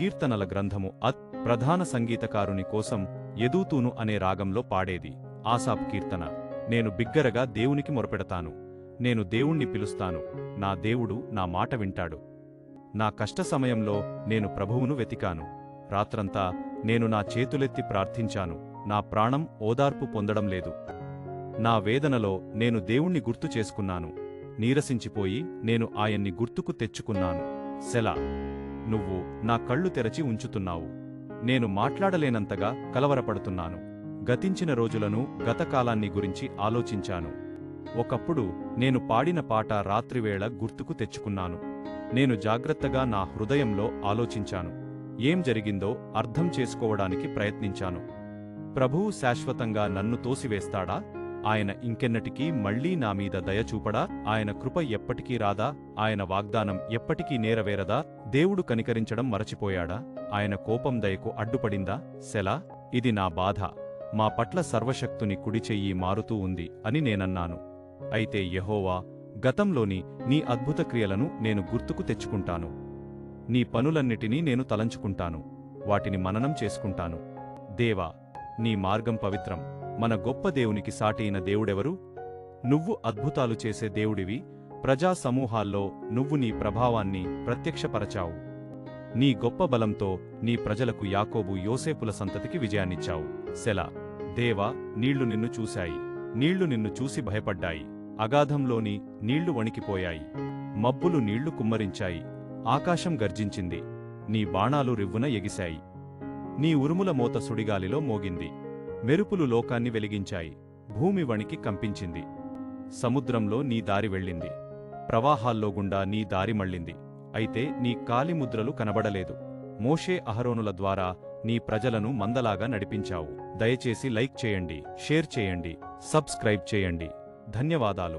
కీర్తనల గ్రంథము అత్ ప్రధాన సంగీతకారుని కోసం ఎదూతూను అనే రాగంలో పాడేది. ఆసాప్ కీర్తన. నేను బిగ్గరగా దేవునికి మొరపెడతాను. నేను దేవుణ్ణి పిలుస్తాను. నా దేవుడు నా మాట వింటాడు. నా కష్ట సమయంలో నేను ప్రభువును వెతికాను. రాత్రంతా నేను నా చేతులెత్తి ప్రార్థించాను. నా ప్రాణం ఓదార్పు పొందడం లేదు. నా వేదనలో నేను దేవుణ్ణి గుర్తు చేసుకున్నాను. నీరసించిపోయి నేను ఆయన్ని గుర్తుకు తెచ్చుకున్నాను. సెలా. నువ్వు నా కళ్ళు తెరచి ఉంచుతున్నావు. నేను మాట్లాడలేనంతగా కలవరపడుతున్నాను. గతించిన రోజులను గతకాలాన్ని గురించి ఆలోచించాను. ఒకప్పుడు నేను పాడిన పాట రాత్రివేళ గుర్తుకు తెచ్చుకున్నాను. నేను జాగ్రత్తగా నా హృదయంలో ఆలోచించాను. ఏం జరిగిందో అర్థం చేసుకోవడానికి ప్రయత్నించాను. ప్రభువు శాశ్వతంగా నన్ను తోసివేస్తాడా? ఆయన ఇంకెన్నటికీ మళ్ళీ నా మీద దయచూపడా ఆయన కృప ఎప్పటికీ రాదా? ఆయన వాగ్దానం ఎప్పటికీ నేరవేరదా? దేవుడు కనికరించడం మరచిపోయాడా? ఆయన కోపం దయకు అడ్డుపడిందా? సెలా ఇది నా బాధ. మా పట్ల సర్వశక్తుని కుడిచెయ్యి మారుతూ ఉంది అని నేనన్నాను. అయితే యెహోవా గతంలోని నీ అద్భుత క్రియలను నేను గుర్తుకు తెచ్చుకుంటాను. నీ పనులన్నిటినీ నేను తలంచుకుంటాను. వాటిని మననం చేసుకుంటాను. దేవా నీ మార్గం పవిత్రం. మన గొప్ప దేవునికి సాటియిన దేవుడెవరు? నువ్వు అద్భుతాలు చేసే దేవుడివి ప్రజా సమూహాల్లో నువ్వు నీ ప్రభావాన్ని ప్రత్యక్షపరచావు. నీ గొప్ప బలంతో నీ ప్రజలకు యాకోబు యోసేపుల సంతతికి విజయాన్నిచ్చావు. సెలా దేవా నీళ్ళు నిన్ను చూశాయి. నీళ్ళు నిన్ను చూసి భయపడ్డాయి. అగాధంలోని నీళ్ళు వణికిపోయాయి. మబ్బులు నీళ్ళు కుమ్మరించాయి. ఆకాశం గర్జించింది. నీ బాణాలు రివ్వున ఎగిశాయి. నీ ఉరుముల మోత సుడిగాలిలో మోగింది. మెరుపులు లోకాన్ని వెలిగించాయి. భూమి వణికి కంపించింది. సముద్రంలో నీ దారి వెళ్ళింది. ప్రవాహాల్లో గుండా నీ దారి మళ్ళింది. అయితే నీ కాలిముద్రలు కనబడలేదు. మోషే అహరోనుల ద్వారా నీ ప్రజలను మందలాగా నడిపించావు. దయచేసి లైక్ చేయండి షేర్ చేయండి సబ్స్క్రైబ్ చేయండి. ధన్యవాదాలు.